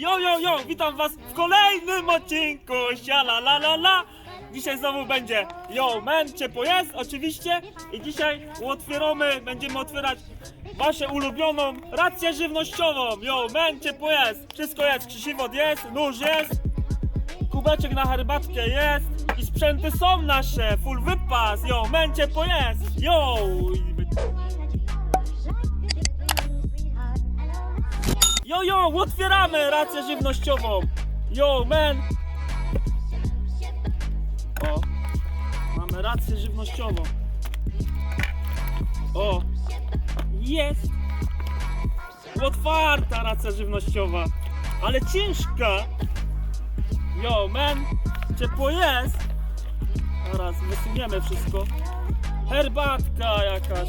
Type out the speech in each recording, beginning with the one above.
Jo, jo, jo, witam was w kolejnym odcinku, siala la la la. Dzisiaj znowu będzie Yo Man, ciepło jest, oczywiście. I dzisiaj otwieramy, będziemy otwierać waszą ulubioną rację żywnościową. Yo Man, ciepło jest, wszystko jest, krzesiwot jest, nóż jest, kubeczek na herbatkę jest i sprzęty są nasze, full wypas. Yo Man, ciepło jest, yo. Jo, jo, otwieramy rację żywnościową. Yo, man. O, mamy rację żywnościową. O, jest. Otwarta racja żywnościowa, ale ciężka. Yo, man, ciepło jest. Teraz wysuniemy wszystko. Herbatka jakaś.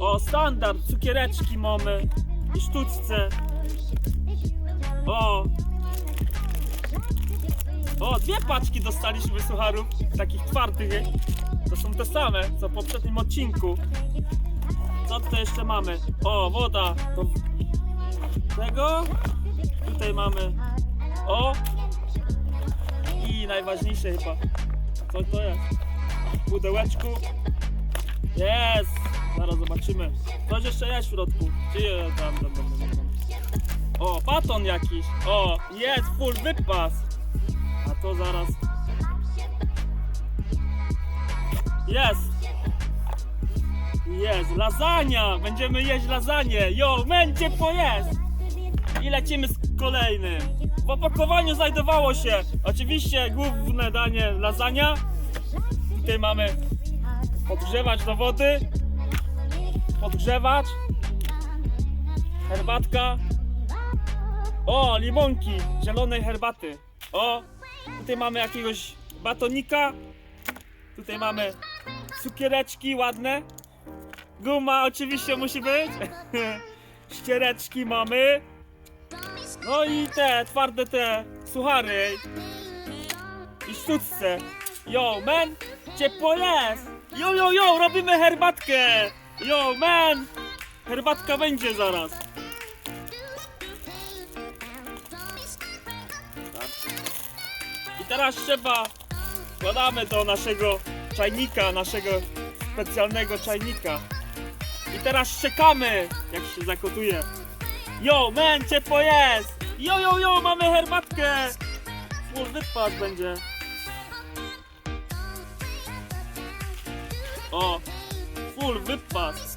O, standard, cukiereczki mamy i sztuczce. O! O, dwie paczki dostaliśmy sucharów, takich twardych. To są te same, co w poprzednim odcinku. Co tutaj jeszcze mamy? O, woda. To tego. Tutaj mamy. O! I najważniejsze chyba. Co to jest? W pudełeczku. Jest! Zaraz zobaczymy. Coś jeszcze jest w środku. Je tam, tam, tam, tam, tam. O, baton jakiś. O, jest full wypas. A to zaraz. Jest. Jest, lasagna. Będziemy jeść lasagne. Jo, będzie po jest. I lecimy z kolejnym. W opakowaniu znajdowało się oczywiście główne danie lasagna. Tutaj mamy podgrzewacz do wody, podgrzewacz, herbatka, o, limonki, zielonej herbaty, o, tutaj mamy jakiegoś batonika, tutaj mamy cukiereczki ładne, guma oczywiście musi być, ściereczki mamy, no i te, twarde te suchary. I sztuczce. Yo, man, ciepło jest! Yo, yo, yo, robimy herbatkę! Yo, man! Herbatka będzie zaraz. I teraz trzeba, wkładamy do naszego czajnika, naszego specjalnego czajnika. I teraz czekamy, jak się zakotuje. Yo, man, ciepło jest! Yo, yo, yo, mamy herbatkę! Full wypas będzie. O, full wypas.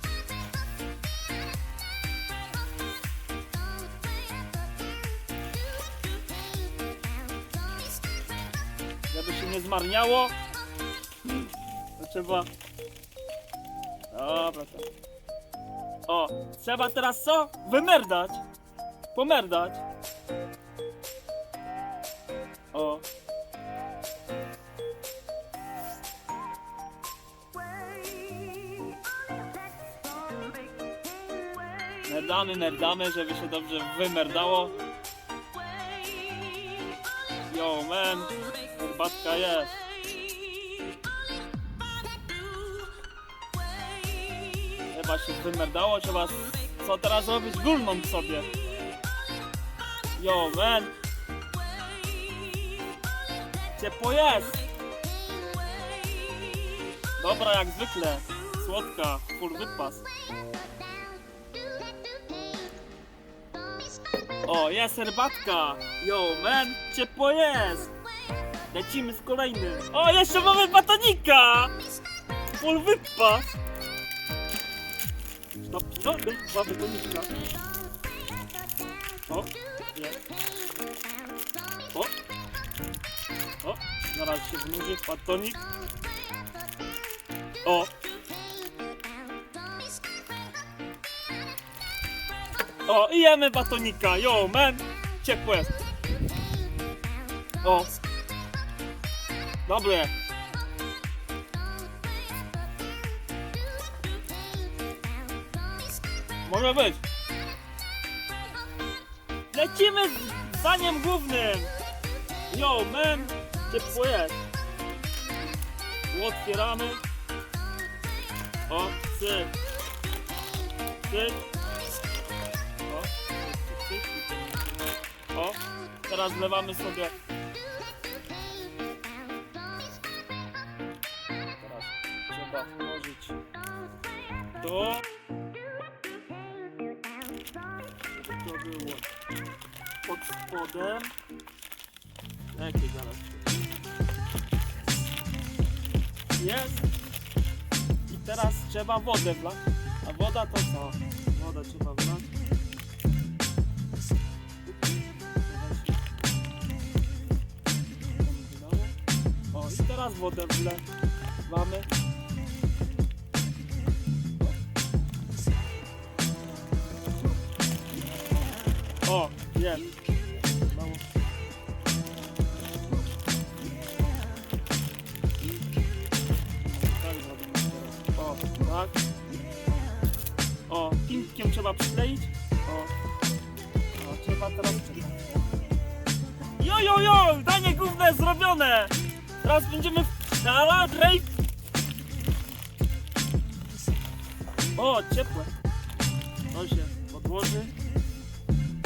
Żeby się nie zmarniało, trzeba... Dobra, to... O, trzeba teraz co? Wymerdać. Pomerdać. Merdamy, merdamy, żeby się dobrze wymerdało. Yo, man, herbatka jest. Chyba się wymerdało, trzeba co teraz robić? Gulnąć sobie. Yo, man. Ciepło jest. Dobra, jak zwykle. Słodka, full wypas. O, jest herbatka! Yo, man, ciepło jest! Lecimy z kolejnym. O, jeszcze mamy batonika! Full wypas! Stop, stop, dwa batonika. O, jest. O, o, zaraz się wnurzy batonik. O, O, i jemy batonika, yo man, ciepłe. O. Dobre. Może być. Lecimy z zdaniem głównym. Yo man, ciepło jest. Otwieramy. O, cyk. Cyk. O, teraz wlewamy sobie. Teraz trzeba włożyć to. Co to było? Pod spodem. Jakie zaraz. Jest. I teraz trzeba wodę wlać. A woda to co? Wodę trzeba wlać. I teraz wodę wlewamy. O, jest. Mało. Tak teraz. O, tak. O, pinkiem trzeba przykleić. O. O, trzeba teraz czekać. Jo, jo, jo! Danie główne zrobione! Teraz będziemy w Dala Drake. O, ciepłe. To się podłoży.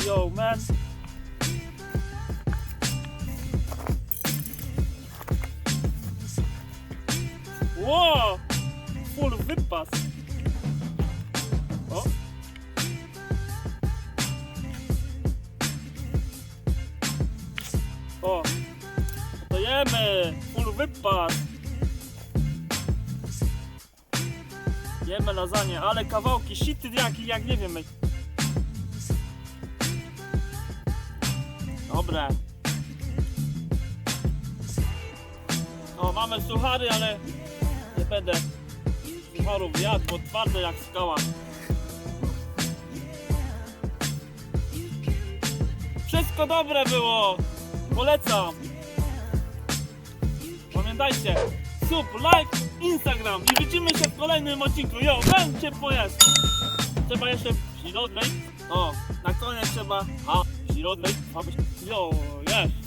Yo, man. Ło! Full wypas. O. O. Jemy. Full wypas. Jemy lasagne, ale kawałki shity jaki, jak nie wiem. Dobre. O, mamy suchary, ale nie będę sucharów jadł, bo twarde jak skała. Wszystko dobre było. Polecam. Pamiętajcie, sub, like, Instagram i widzimy się w kolejnym odcinku. Jo, będzie pojazd. Trzeba jeszcze środek. O, na koniec trzeba. A, środek. Jo, jest.